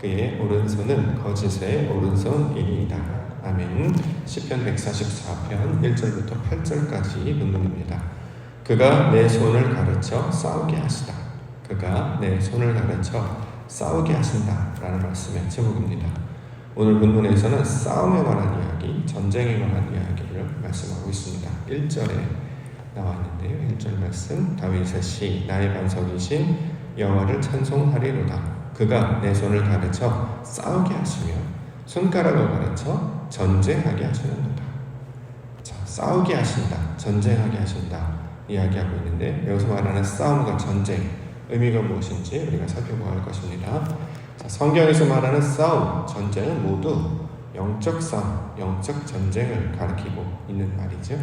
그의 오른손은 거짓의 오른손이니이다. 아멘. 시편 144편 1절부터 8절까지 본문입니다. 그가 내 손을 가르쳐 싸우게 하시다. 그가 내 손을 가르쳐 싸우게 하신다. 라는 말씀의 제목입니다. 오늘 본문에서는 싸움에 관한 이야기, 전쟁에 관한 이야기를 말씀하고 있습니다. 1절에 나와 있는데요. 1절 말씀 다윗의 시 나의 반석이신 여호와를 찬송하리로다. 그가 내 손을 가르쳐 싸우게 하시며 손가락을 가르쳐 전쟁하게 하시는도다. 자, 싸우게 하신다. 전쟁하게 하신다. 이야기하고 있는데 여기서 말하는 싸움과 전쟁 의미가 무엇인지 우리가 살펴보아야 할 것입니다. 자, 성경에서 말하는 싸움, 전쟁은 모두 영적 싸움, 영적 전쟁을 가리키고 있는 말이죠.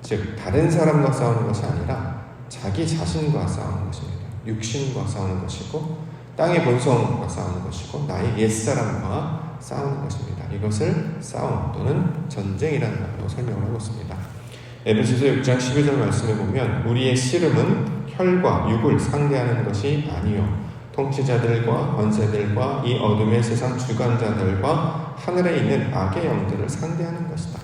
즉 다른 사람과 싸우는 것이 아니라 자기 자신과 싸우는 것입니다. 육신과 싸우는 것이고 땅의 본성과 싸우는 것이고 나의 옛사람과 싸우는 것입니다. 이것을 싸움 또는 전쟁이라는 말로 설명을 하고 있습니다. 에베소서 6장 12절 말씀에 보면 우리의 씨름은 혈과 육을 상대하는 것이 아니요 통치자들과 권세들과 이 어둠의 세상 주관자들과 하늘에 있는 악의 영들을 상대하는 것이다.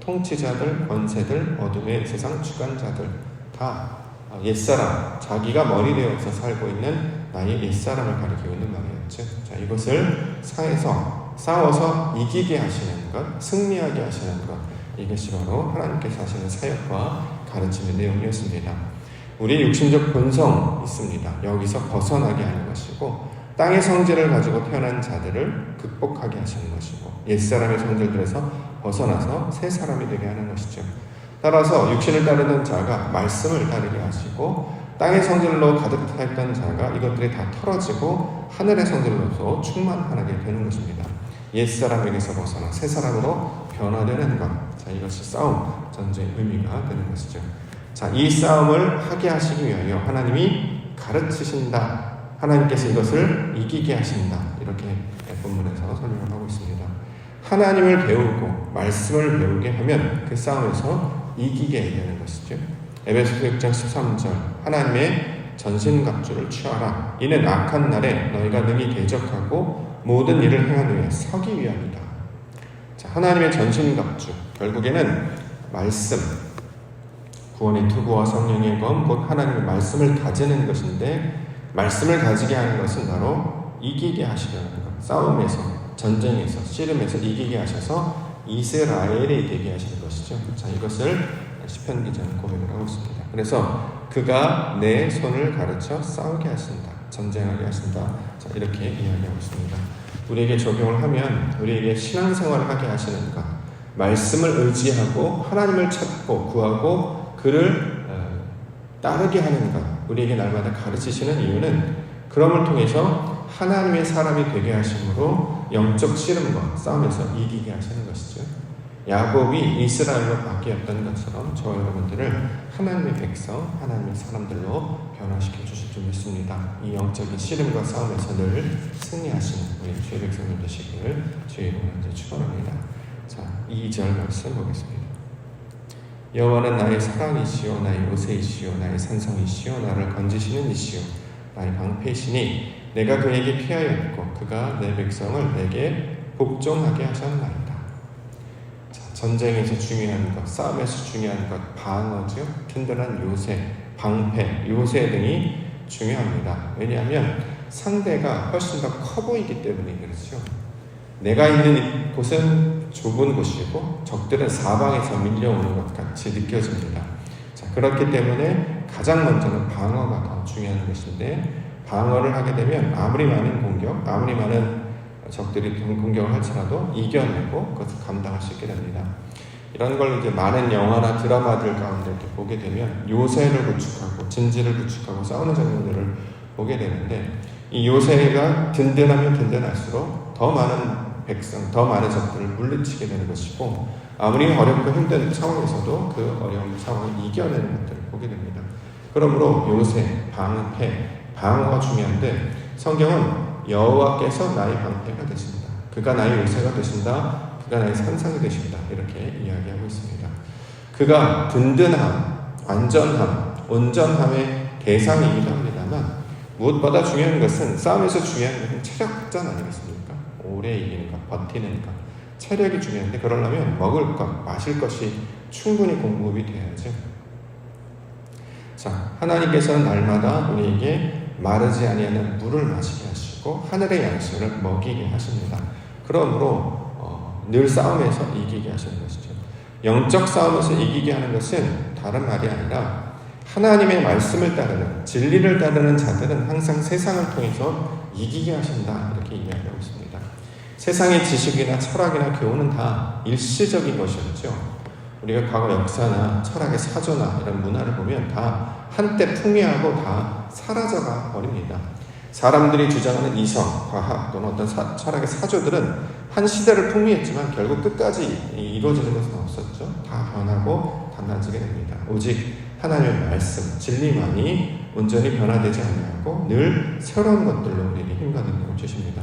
통치자들, 권세들, 어둠의 세상 주관자들 다 옛사람, 자기가 머리 되어서 살고 있는 나의 옛사람을 가리키고 있는 말이었죠. 자, 이것을 사에서 싸워서 이기게 하시는 것, 승리하게 하시는 것, 이것이 바로 하나님께서 하시는 사역과 가르침의 내용이었습니다. 우리 육신적 본성 있습니다. 여기서 벗어나게 하는 것이고, 땅의 성질을 가지고 태어난 자들을 극복하게 하시는 것이고, 옛사람의 성질들에서 벗어나서 새 사람이 되게 하는 것이죠. 따라서 육신을 따르는 자가 말씀을 따르게 하시고 땅의 성질로 가득 차 있던 자가 이것들이 다 털어지고 하늘의 성질로서 충만하게 되는 것입니다. 옛 사람에게서 벗어나 새 사람으로 변화되는 것. 자, 이것이 싸움, 전쟁의 의미가 되는 것이죠. 자, 이 싸움을 하게 하시기 위하여 하나님이 가르치신다. 하나님께서 이것을 이기게 하신다. 이렇게 본문에서 설명을 하고 있습니다. 하나님을 배우고 말씀을 배우게 하면 그 싸움에서 이기게 되는 것이죠. 에베소서 6장 13절 하나님의 전신갑주를 취하라 이는 악한 날에 너희가 능히 대적하고 모든 일을 행한 후에 서기 위함이다. 자, 하나님의 전신갑주 결국에는 말씀 구원의 투구와 성령의 검, 곧 하나님의 말씀을 가지는 것인데 말씀을 가지게 하는 것은 바로 이기게 하시려는 것. 싸움에서 전쟁에서 씨름에서 이기게 하셔서 이스라엘이 되게 하시는 것이죠. 자, 이것을 시편 기자는 고백을 하고 있습니다. 그래서 그가 내 손을 가르쳐 싸우게 하신다. 전쟁하게 하신다. 자, 이렇게 이야기하고 있습니다. 우리에게 적용을 하면 우리에게 신앙생활을 하게 하시는 것. 말씀을 의지하고 하나님을 찾고 구하고 그를 어, 따르게 하는 것. 우리에게 날마다 가르치시는 이유는 그럼을 통해서 하나님의 사람이 되게 하심으로 영적 씨름과 싸움에서 이기게 하시는 것이죠. 야곱이 이스라엘로 바뀌었던 것처럼 저 여러분들을 하나님의 백성, 하나님의 사람들로 변화시켜 주실 줄 믿습니다. 이 영적인 씨름과 싸움에서 늘 승리하시는 우리 주의 백성들 되시기를 주의 이름으로 축원합니다. 자, 2절 말씀 보겠습니다. 여호와는 나의 사랑이시요 나의 요새이시요 나의 산성이시요 나를 건지시는 이시요 나의 방패시니 내가 그에게 피하였고 그가 내 백성을 내게 복종하게 하셨나이다. 자, 전쟁에서 중요한 것, 싸움에서 중요한 것, 방어죠. 든든한 요새, 방패, 요새 등이 중요합니다. 왜냐하면 상대가 훨씬 더 커 보이기 때문에 그렇죠. 내가 있는 곳은 좁은 곳이고 적들은 사방에서 밀려오는 것 같이 느껴집니다. 자, 그렇기 때문에 가장 먼저는 방어가 더 중요한 것인데 방어를 하게 되면 아무리 많은 공격, 아무리 많은 적들이 공격을 할지라도 이겨내고 그것을 감당할 수 있게 됩니다. 이런 걸 이제 많은 영화나 드라마들 가운데 이렇게 보게 되면 요새를 구축하고 진지를 구축하고 싸우는 장면들을 보게 되는데 이 요새가 든든하면 든든할수록 더 많은 백성, 더 많은 적들을 물리치게 되는 것이고 아무리 어렵고 힘든 상황에서도 그 어려운 상황을 이겨내는 것들을 보게 됩니다. 그러므로 요새, 방패, 방어가 중요한데 성경은 여호와께서 나의 방패가 되신다. 그가 나의 요새가 되신다. 그가 나의 산상이 되신다. 이렇게 이야기하고 있습니다. 그가 든든함, 완전함, 온전함의 대상이기도 합니다만 무엇보다 중요한 것은 싸움에서 중요한 것은 체력 확장 아니겠습니까? 오래 이기는 것, 버티는 것. 체력이 중요한데 그러려면 먹을 것, 마실 것이 충분히 공급이 돼야죠. 자, 하나님께서는 날마다 우리에게 마르지 아니하는 물을 마시게 하시 고 하늘의 양식을 먹이게 하십니다. 그러므로 어, 늘 싸움에서 이기게 하시는 것이죠. 영적 싸움에서 이기게 하는 것은 다른 말이 아니라 하나님의 말씀을 따르는 진리를 따르는 자들은 항상 세상을 통해서 이기게 하신다 이렇게 이야기하고 있습니다. 세상의 지식이나 철학이나 교훈은 다 일시적인 것이었죠. 우리가 과거 역사나 철학의 사조나 이런 문화를 보면 다 한때 풍요하고 다 사라져가 버립니다. 사람들이 주장하는 이성, 과학 또는 어떤 사, 철학의 사조들은 한 시대를 풍미했지만 결국 끝까지 이루어지는 것은 없었죠. 다 변하고 단단지게 됩니다. 오직 하나님의 말씀, 진리만이 온전히 변화되지 아니하고 늘 새로운 것들로 우리에게 힘과 능력을 주십니다.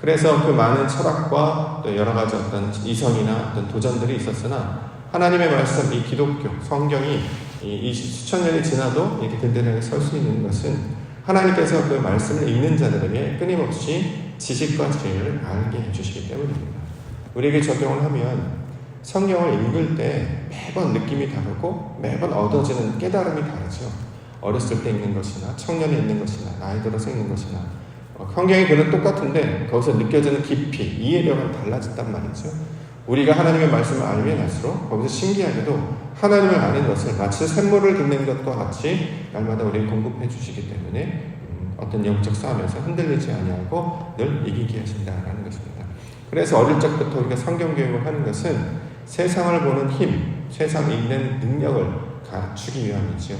그래서 그 많은 철학과 또 여러 가지 어떤 이성이나 어떤 도전들이 있었으나 하나님의 말씀, 이 기독교, 성경이 이 수천 년이 지나도 이렇게 든든하게 설 수 있는 것은 하나님께서 그 말씀을 읽는 자들에게 끊임없이 지식과 지혜를 알게 해주시기 때문입니다. 우리에게 적용을 하면 성경을 읽을 때 매번 느낌이 다르고 매번 얻어지는 깨달음이 다르죠. 어렸을 때 읽는 것이나 청년이 읽는 것이나 나이 들어서 읽는 것이나 어, 성경의 글은 똑같은데 거기서 느껴지는 깊이, 이해력은 달라진단 말이죠. 우리가 하나님의 말씀을 알면 할수록 거기서 신기하게도 하나님을 아는 것을 마치 샘물을 듣는 것과 같이 날마다 우리를 공급해 주시기 때문에 음, 어떤 영적 싸움에서 흔들리지 아니하고 늘 이기게 하신다라는 것입니다. 그래서 어릴 적부터 우리가 성경 교육을 하는 것은 세상을 보는 힘, 세상 읽는 능력을 갖추기 위함이지요.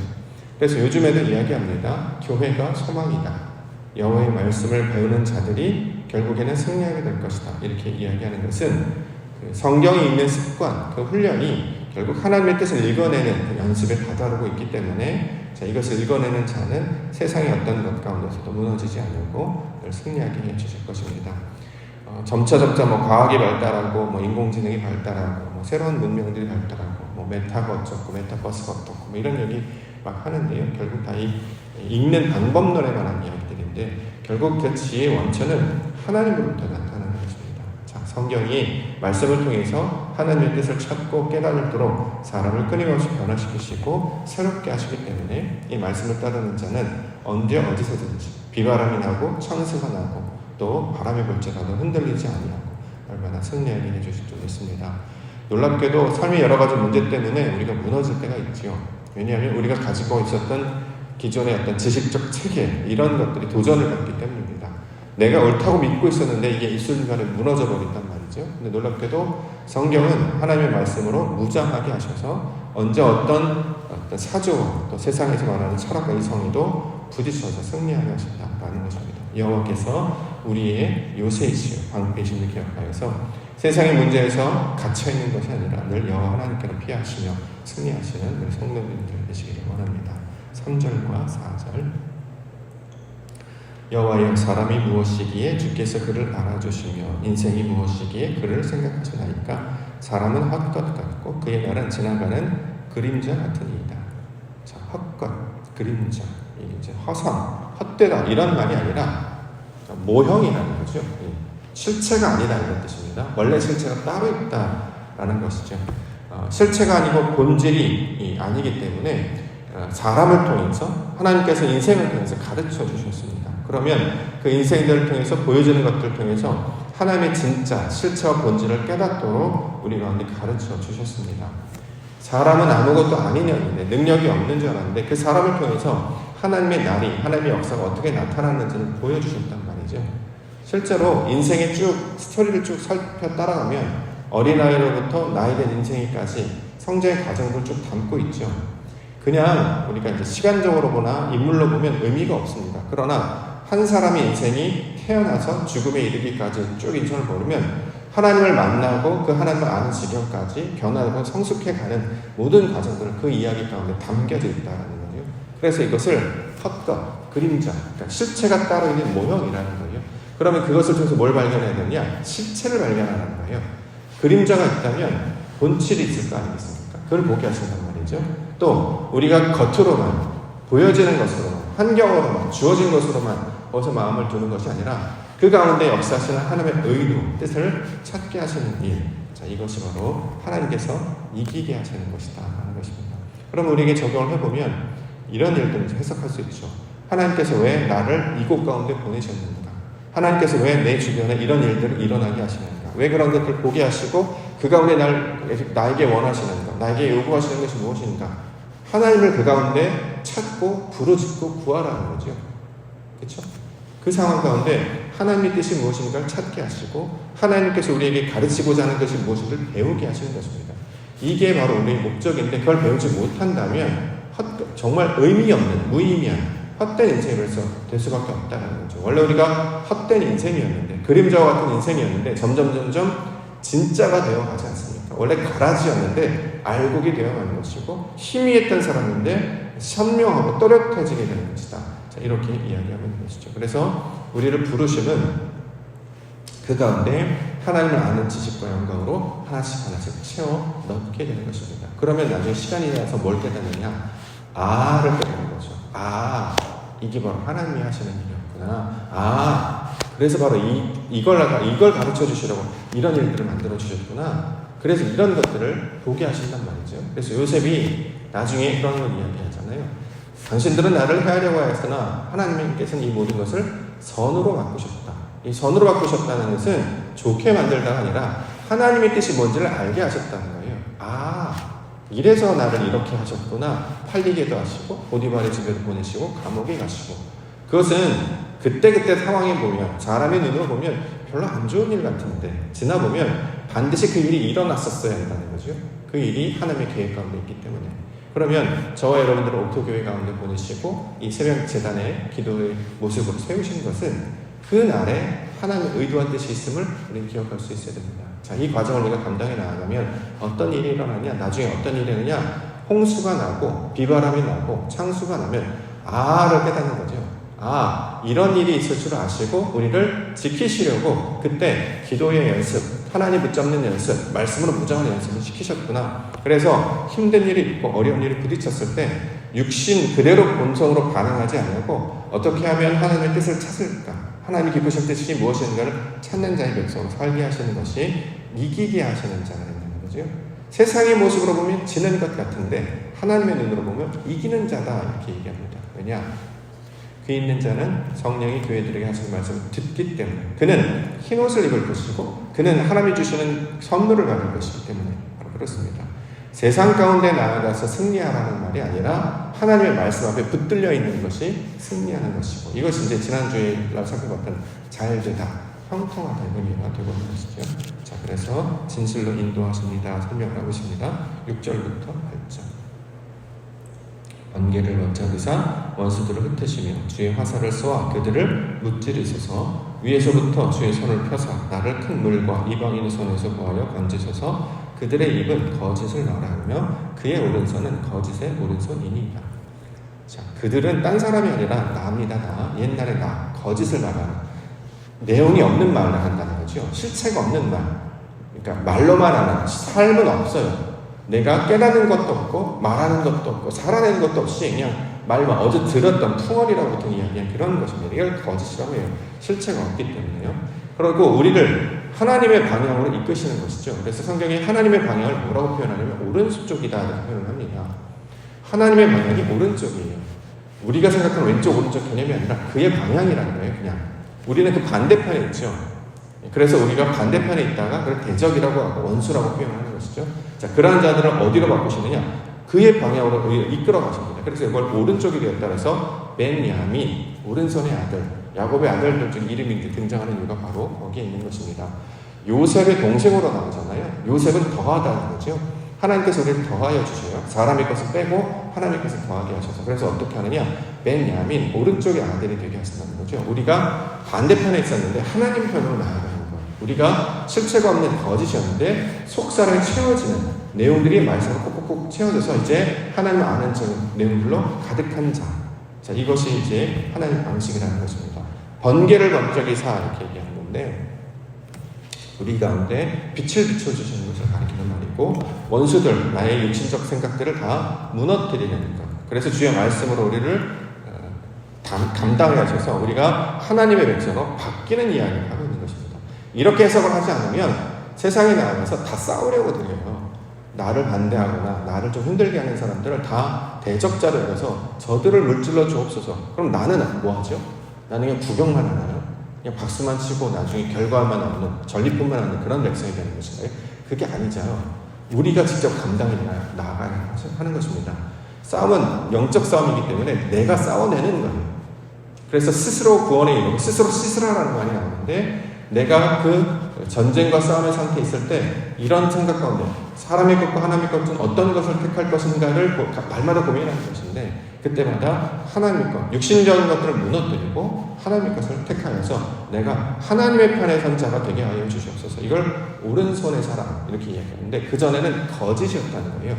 그래서 요즘에도 이야기합니다. 교회가 소망이다. 여호와의 말씀을 배우는 자들이 결국에는 승리하게 될 것이다. 이렇게 이야기하는 것은 그 성경이 있는 습관, 그 훈련이 결국 하나님의 뜻을 읽어내는 그 연습에 다다르고 있기 때문에 자, 이것을 읽어내는 자는 세상의 어떤 것 가운데서도 무너지지 않고 늘 승리하게 해주실 것입니다. 어, 점차 점차 뭐 과학이 발달하고 뭐 인공지능이 발달하고 뭐 새로운 문명들이 발달하고 뭐 메타가 어쩌고 메타버스가 어떻고 뭐 이런 얘기 막 하는데요. 결국 다 이 읽는 방법론에 관한 이야기들인데 결국 그 지혜의 원천은 하나님으로부터 나타나는 것입니다. 자, 성경이 말씀을 통해서 하나님의 뜻을 찾고 깨달도록 사람을 끊임없이 변화시키시고 새롭게 하시기 때문에 이 말씀을 따르는 자는 언제 어디서든지 비바람이 나고 청수가 나고 또 바람이 불지라도 흔들리지 아니하고 얼마나 승리하게 해주실 줄 믿습니다. 놀랍게도 삶의 여러 가지 문제 때문에 우리가 무너질 때가 있지요. 왜냐하면 우리가 가지고 있었던 기존의 어떤 지식적 체계 이런 것들이 도전을 받기 때문입니다. 내가 옳다고 믿고 있었는데 이게 이순간에 무너져 버린단 말이죠. 근데 놀랍게도 성경은 하나님의 말씀으로 무장하게 하셔서 언제 어떤 어떤 사조 또 세상에서 말하는 철학과 이성에도 부딪혀서 승리하게 하신다라는 것입니다. 여호와께서 우리의 요새이시요 방패심을 기억하여서 세상의 문제에서 갇혀 있는 것이 아니라 늘 여호와 하나님께로 피하시며 승리하시는 우리 성도님들 되시기를 원합니다. 3절과 4절 여호와여 사람이 무엇이기에 주께서 그를 알아주시며 인생이 무엇이기에 그를 생각하시나이까 사람은 헛것 같고 그의 날은 지나가는 그림자 같으니이다. 자, 헛것, 그림자, 이제 허상, 헛되다 이런 말이 아니라 모형이라는 거죠. 실체가 아니다 이런 뜻입니다. 원래 실체가 따로 있다라는 것이죠. 어, 실체가 아니고 본질이 아니기 때문에 어, 사람을 통해서 하나님께서 인생을 통해서 가르쳐 주셨습니다. 그러면 그 인생들을 통해서 보여주는 것들을 통해서 하나님의 진짜 실체와 본질을 깨닫도록 우리 가운데 가르쳐 주셨습니다. 사람은 아무것도 년인데 능력이 없는 줄 알았는데 그 사람을 통해서 하나님의 날이 하나님의 역사가 어떻게 나타났는지를 보여주셨단 말이죠. 실제로 인생의 쭉 스토리를 쭉 살펴 따라가면 어린아이로부터 나이된 인생에까지 성장의 과정을 쭉 담고 있죠. 그냥 우리가 이제 시간적으로 보나 인물로 보면 의미가 없습니다. 그러나 한 사람의 인생이 태어나서 죽음에 이르기까지 쭉 인생을 보면 하나님을 만나고 그 하나님을 아는 지경까지 변화하고 성숙해가는 모든 과정들은 그 이야기 가운데 담겨져 있다는 거죠. 그래서 이것을 헛것, 그림자, 그러니까 실체가 따로 있는 모형이라는 거예요. 그러면 그것을 통해서 뭘 발견해야 되냐? 실체를 발견하는 거예요. 그림자가 있다면 본질이 있을 거 아니겠습니까? 그걸 보게 하신단 말이죠. 또 우리가 겉으로만 보여지는 것으로 환경으로 막 주어진 것으로만 어서 마음을 두는 것이 아니라 그 가운데 역사하시는 하나님의 의도, 뜻을 찾게 하시는 일. 자, 이것이 바로 하나님께서 이기게 하시는 것이다 하는 것입니다. 그럼 우리에게 적용을 해보면 이런 일들을 해석할 수 있죠. 하나님께서 왜 나를 이곳 가운데 보내셨는가? 하나님께서 왜 내 주변에 이런 일들을 일어나게 하시는가? 왜 그런 것들을 보게 하시고 그 가운데 날, 나에게 원하시는 것, 나에게 요구하시는 것이 무엇인가? 하나님을 그 가운데 찾고 부르짖고 구하라는 거죠. 그렇죠? 그 상황 가운데 하나님의 뜻이 무엇인가를 찾게 하시고 하나님께서 우리에게 가르치고자 하는 것이 무엇인가를 배우게 하시는 것입니다. 이게 바로 우리의 목적인데 그걸 배우지 못한다면 헛, 정말 의미 없는 무의미한 헛된 인생으로서 될 수밖에 없다는 거죠. 원래 우리가 헛된 인생이었는데 그림자와 같은 인생이었는데 점점 점점 진짜가 되어 가지 않습니까? 원래 가라지였는데 알곡이 되어 가는 것이고 희미했던 사람인데 선명하고 또렷해지게 되는 것이다. 자, 이렇게 이야기하고 있는 것이죠. 그래서 우리를 부르심은 그 가운데 하나님을 아는 지식과 영광으로 하나씩 하나씩 채워 넣게 되는 것입니다. 그러면 나중에 시간이 지나서 뭘 깨닫느냐? 아를 깨닫는 거죠. 아, 이게 바로 하나님이 하시는 일이었구나. 아, 그래서 바로 이, 이걸, 이걸 가르쳐 주시려고 이런 일들을 만들어 주셨구나. 그래서 이런 것들을 보게 하신단 말이죠. 그래서 요셉이 나중에 그런 걸 이야기하잖아요. 당신들은 나를 해하려고 하였으나 하나님께서는 이 모든 것을 선으로 바꾸셨다. 이 선으로 바꾸셨다는 것은 좋게 만들다가 아니라 하나님의 뜻이 뭔지를 알게 하셨다는 거예요. 아, 이래서 나를 이렇게 하셨구나. 팔리게도 하시고, 보디발의 집에도 보내시고, 감옥에 가시고. 그것은 그때그때 상황에 보면, 사람의 눈으로 보면 별로 안 좋은 일 같은데, 지나보면 반드시 그 일이 일어났었어야 한다는 거죠. 그 일이 하나님의 계획 가운데 있기 때문에. 그러면 저와 여러분들을 옥토교회 가운데 보내시고 이 새벽 재단의 기도의 모습으로 세우신 것은 그 날에 하나님의 의도한 뜻이 있음을 우리는 기억할 수 있어야 됩니다. 자, 이 과정을 우리가 감당해 나가면 어떤 일이 일어나냐, 나중에 어떤 일이 되느냐, 홍수가 나고 비바람이 나고 창수가 나면 아를 깨닫는 거죠. 아, 이런 일이 있을 줄 아시고 우리를 지키시려고 그때 기도의 연습, 하나님 붙잡는 연습, 말씀으로 무장하는 연습을 시키셨구나. 그래서 힘든 일이 있고 어려운 일이 부딪혔을 때 육신 그대로 본성으로 반응하지 않고 어떻게 하면 하나님의 뜻을 찾을까? 하나님이 기쁘신 뜻이 무엇인가를 찾는 자의 백성으로 살게 하시는 것이 이기게 하시는 자가 된다는 거죠. 세상의 모습으로 보면 지는 것 같은데 하나님의 눈으로 보면 이기는 자다 이렇게 얘기합니다. 왜냐? 그 있는 자는 성령이 교회들에게 하시는 말씀을 듣기 때문에 그는 흰 옷을 입을 것이고 그는 하나님이 주시는 선물을 받을 것이기 때문에 바로 그렇습니다. 세상 가운데 나아가서 승리하라는 말이 아니라 하나님의 말씀 앞에 붙들려 있는 것이 승리하는 것이고 이것이 이제 지난주에 살펴봤던 잘되다, 형통하다 이런 의미가 되고 있는 것이죠. 자, 그래서 진실로 인도하십니다. 설명을 하고 있습니다. 6절부터 8절. 번개를 원자기사 원수들을 흩으시며 주의 화살을 쏘아 그들을 무찌르소서 위에서부터 주의 손을 펴사 나를 큰 물과 이방인의 손에서 구하여 건지소서 그들의 입은 거짓을 말하며 그의 오른손은 거짓의 오른손이니이다. 자, 그들은 딴 사람이 아니라 나입니다. 나 옛날에 나 거짓을 말하는 내용이 없는 말을 한다는 거죠. 실체가 없는 말. 그러니까 말로만 하는 삶은 없어요. 내가 깨닫는 것도 없고 말하는 것도 없고 살아내는 것도 없이 그냥 말만 어제 들었던 풍월이라고 보통 이야기한 그런 것입니다. 이걸 거짓이라고 해요. 실체가 없기 때문에요. 그리고 우리를 하나님의 방향으로 이끄시는 것이죠. 그래서 성경에 하나님의 방향을 뭐라고 표현하냐면 오른쪽이다 이렇게 표현을 합니다. 하나님의 방향이 오른쪽이에요. 우리가 생각하는 왼쪽 오른쪽 개념이 아니라 그의 방향이라는 거예요. 그냥 우리는 그 반대편에 있죠. 그래서 우리가 반대편에 있다가 그걸 대적이라고 하고 원수라고 표현하는 것이죠. 자, 그러한 자들을 어디로 바꾸시느냐? 그의 방향으로 이끌어 가십니다. 그래서 이걸 오른쪽이 되었다 그래서 벤야민, 오른손의 아들, 야곱의 아들들 중 이름이 등장하는 이유가 바로 거기에 있는 것입니다. 요셉의 동생으로 나오잖아요. 요셉은 더하다는 거죠. 하나님께서 우리를 더하여 주셔요. 사람의 것을 빼고 하나님의 것을 더하게 하셔서. 그래서 어떻게 하느냐? 벤야민, 오른쪽의 아들이 되게 하신다는 거죠. 우리가 반대편에 있었는데 하나님 편으로 거예요. 우리가 실체가 없는 거짓이었는데 속살을 채워지는 내용들이 말씀으로 꼭꼭꼭 채워져서 이제 하나님 아는 내용들로 가득한 자. 자, 이것이 이제 하나님 방식이라는 것입니다. 번개를 번쩍이 사 이렇게 얘기하는 건데 우리 가운데 빛을 비춰주시는 것을 가리키는 말이고 원수들 나의 육신적 생각들을 다 무너뜨리는 것. 그래서 주의 말씀으로 우리를 감, 감당해 하셔서 우리가 하나님의 백성으로 바뀌는 이야기를 하고 있는 것입니다. 이렇게 해석을 하지 않으면 세상에 나가서 다 싸우려고 들어요. 나를 반대하거나 나를 좀 힘들게 하는 사람들을 다 대적자로 여겨서 저들을 물질러 주옵소서. 그럼 나는 뭐 하죠? 나는 그냥 구경만 하나요? 그냥 박수만 치고 나중에 결과만 얻는 전리품만 얻는 그런 백성이 되는 것인가요? 그게 아니죠. 우리가 직접 감당해 나가야 하는 것입니다. 싸움은 영적 싸움이기 때문에 내가 싸워내는 거예요. 그래서 스스로 구원에 이르고 스스로 씻으라라는 말이 나오는데 내가 그 전쟁과 싸움의 상태에 있을 때 이런 생각 가운데 사람의 것과 하나님의 것은 어떤 것을 택할 것인가를 고- 날마다 고민하는 것인데 그때마다 하나님의 것, 육신적인 것들을 무너뜨리고 하나님의 것을 택하여서 내가 하나님의 편에 선 자가 되게 하여 주시옵소서. 이걸 오른손의 사람 이렇게 이야기하는데 그 전에는 거짓이었다는 거예요.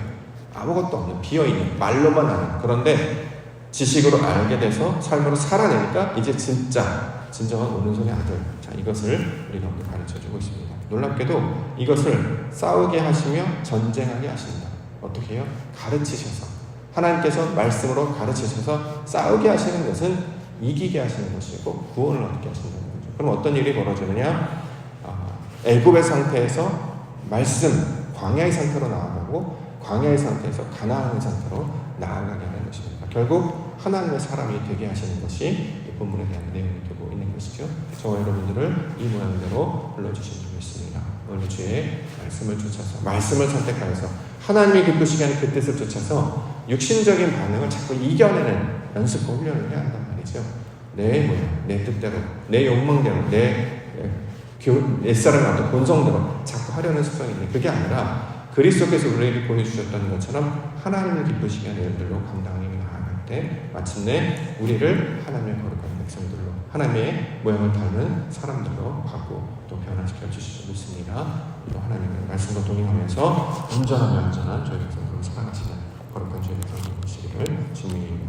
아무것도 없는 비어 있는 말로만 하는 그런데 지식으로 알게 돼서 삶으로 살아내니까 이제 진짜 진정한 오른손의 아들. 자 이것을 우리가 오늘 가르쳐 주고 있습니다. 놀랍게도 이것을 싸우게 하시며 전쟁하게 하신다. 어떻게 해요? 가르치셔서. 하나님께서 말씀으로 가르치셔서 싸우게 하시는 것은 이기게 하시는 것이고 구원을 얻게 하신다는 거죠. 그럼 어떤 일이 벌어지느냐? 아, 애굽의 상태에서 말씀 광야의 상태로 나아가고 광야의 상태에서 가나안의 상태로 나아가게 하는 것입니다. 결국 하나님의 사람이 되게 하시는 것이 이 본문에 대한 내용이 되고 있는 것이죠. 저와 여러분들을 이 모양대로 불러주신 줄 믿습니다. 오늘 주의 말씀을 쫓아서 말씀을 선택하여서 하나님이 기쁘시게 하는 그 뜻을 쫓아서 육신적인 반응을 자꾸 이겨내는 연습과 훈련을 해야 한단 말이죠. 내 모양, 내 뜻대로, 내 욕망대로, 내 교- 옛사람의 어떤 본성대로 자꾸 하려는 습성이 있는 그게 아니라 그리스도께서 우리에게 보여주셨던 것처럼 하나님을 기쁘시게 하는 일들로 나아갈 때 마침내 우리를 하나님의 거룩한 백성들로 하나님의 모양을 닮은 사람들로 하고 또 변화시켜 주실 수 있습니다. 또 하나님의 말씀과 동행하면서 온전하며 안전한 저희 백성들로 살아가시는 거룩한 저희 백성들 되시기를 주님